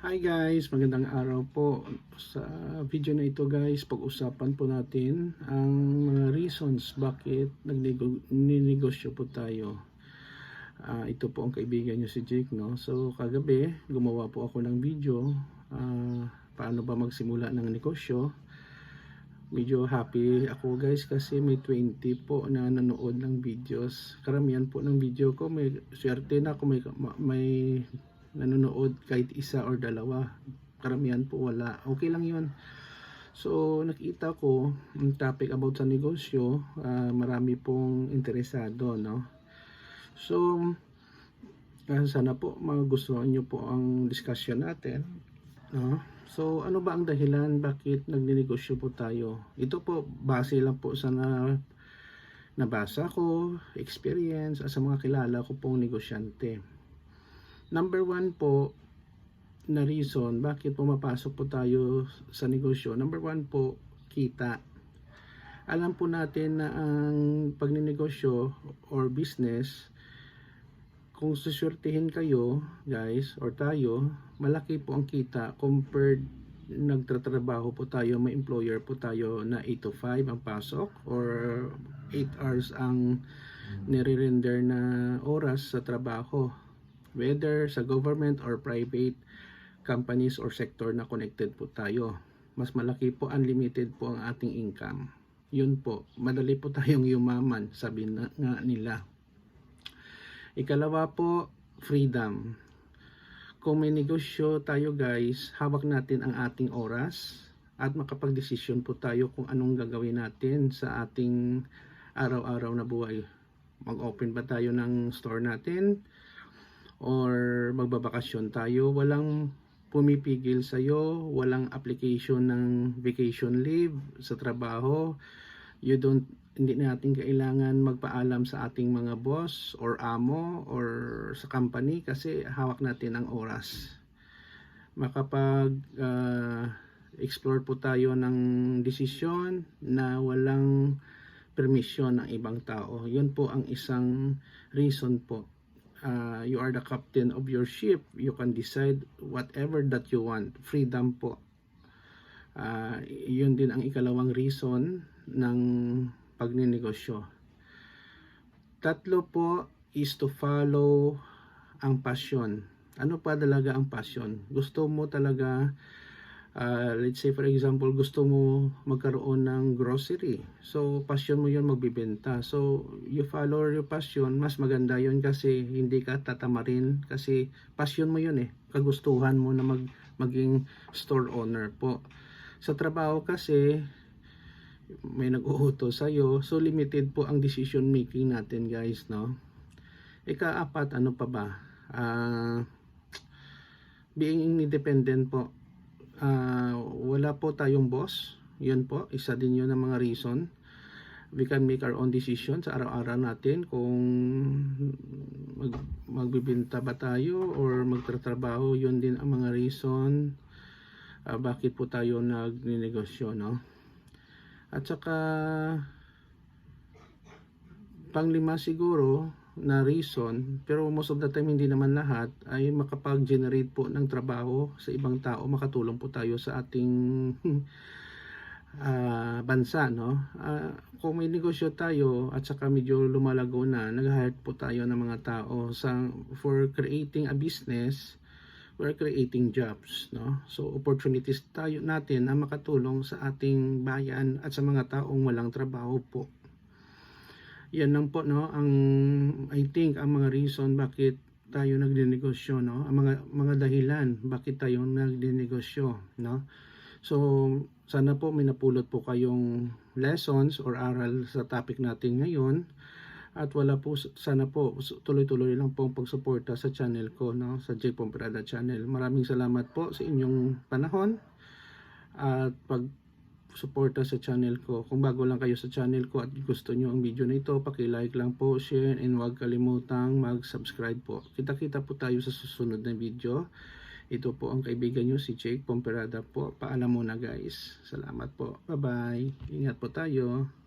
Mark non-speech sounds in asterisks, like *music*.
Hi guys, magandang araw po. Sa video na ito guys, pag-usapan po natin ang mga reasons bakit nagninegosyo po tayo. Ah, ito po ang kaibigan nyo si Jake, no? So, kagabi, gumawa po ako ng video. ah, paano ba magsimula ng negosyo? Medyo happy ako guys kasi may 20 po na nanood ng videos. Karamihan po ng video ko, may swerte na ako may, may nanonood kahit isa or dalawa. Karamihan po wala. Okay lang yun. So, nakita ko ang topic about sa negosyo, ah, marami pong interesado, no? So, ah, sana po magustuhan nyo po ang discussion natin, no? So, ano ba ang dahilan bakit nagninegosyo po tayo? Ito po, base lang po sa na, nabasa ko, experience, at sa mga kilala ko pong negosyante. Number one po, na reason bakit pumapasok po tayo sa negosyo. Number one po, kita. Alam po natin na ang pagninegosyo or business, kung suswertihin kayo, guys, or tayo, malaki po ang kita compared nagtatrabaho po tayo, may employer po tayo na 8 to 5 ang pasok or 8 hours ang nire-render na oras sa trabaho whether sa government or private companies or sector na connected po tayo. Mas malaki po, unlimited po ang ating income. Yun po, madali po tayong yumaman, sabi na, nga nila. Ikalawa po, freedom. Kung may negosyo tayo guys, hawak natin ang ating oras at makapag-desisyon po tayo kung anong gagawin natin sa ating araw-araw na buhay. Mag-open ba tayo ng store natin? Or magbabakasyon tayo, walang pumipigil sa iyo, walang application ng vacation leave sa trabaho. You don't hindi natin kailangan magpaalam sa ating mga boss or amo or sa company kasi hawak natin ang oras. Makapag uh, explore po tayo ng desisyon na walang permission ng ibang tao. Yun po ang isang reason po uh, you are the captain of your ship. You can decide whatever that you want. Freedom po. Uh, yun din ang ikalawang reason ng pagninegosyo. Tatlo po is to follow ang passion. Ano pa talaga ang passion? Gusto mo talaga uh, let's say for example gusto mo magkaroon ng grocery. So passion mo yun magbibenta. So you follow your passion mas maganda yun kasi hindi ka tatamarin kasi passion mo yun eh. Kagustuhan mo na mag, maging store owner po. Sa trabaho kasi may nag-uutos sa'yo. So limited po ang decision making natin guys no? Ikaapat ano pa ba? Uh, being independent po uh, wala po tayong boss. Yun po, isa din yun ng mga reason. We can make our own decision sa araw-araw natin kung mag, magbibinta ba tayo or magtatrabaho. Yun din ang mga reason uh, bakit po tayo nagninegosyo, no? At saka panglima siguro na reason, pero most of the time hindi naman lahat, ay makapag-generate po ng trabaho sa ibang tao, makatulong po tayo sa ating uh, *laughs* bansa. No? Uh, kung may negosyo tayo at saka medyo lumalago na, nag-hire po tayo ng mga tao sa, for creating a business, we're creating jobs. No? So opportunities tayo natin na makatulong sa ating bayan at sa mga taong walang trabaho po yan lang po no? Ang I think ang mga reason bakit tayo nagdinegosyo no? Ang mga mga dahilan bakit tayo nagdinegosyo no? So sana po may napulot po kayong lessons or aral sa topic natin ngayon. At wala po sana po tuloy-tuloy lang po ang pagsuporta sa channel ko no? Sa J Pomperada channel. Maraming salamat po sa inyong panahon. At pag suporta sa channel ko. Kung bago lang kayo sa channel ko at gusto nyo ang video na ito, paki-like lang po, share, and huwag kalimutang mag-subscribe po. Kita-kita po tayo sa susunod na video. Ito po ang kaibigan nyo, si Jake Pomperada po. Paalam muna guys. Salamat po. Bye-bye. Ingat po tayo.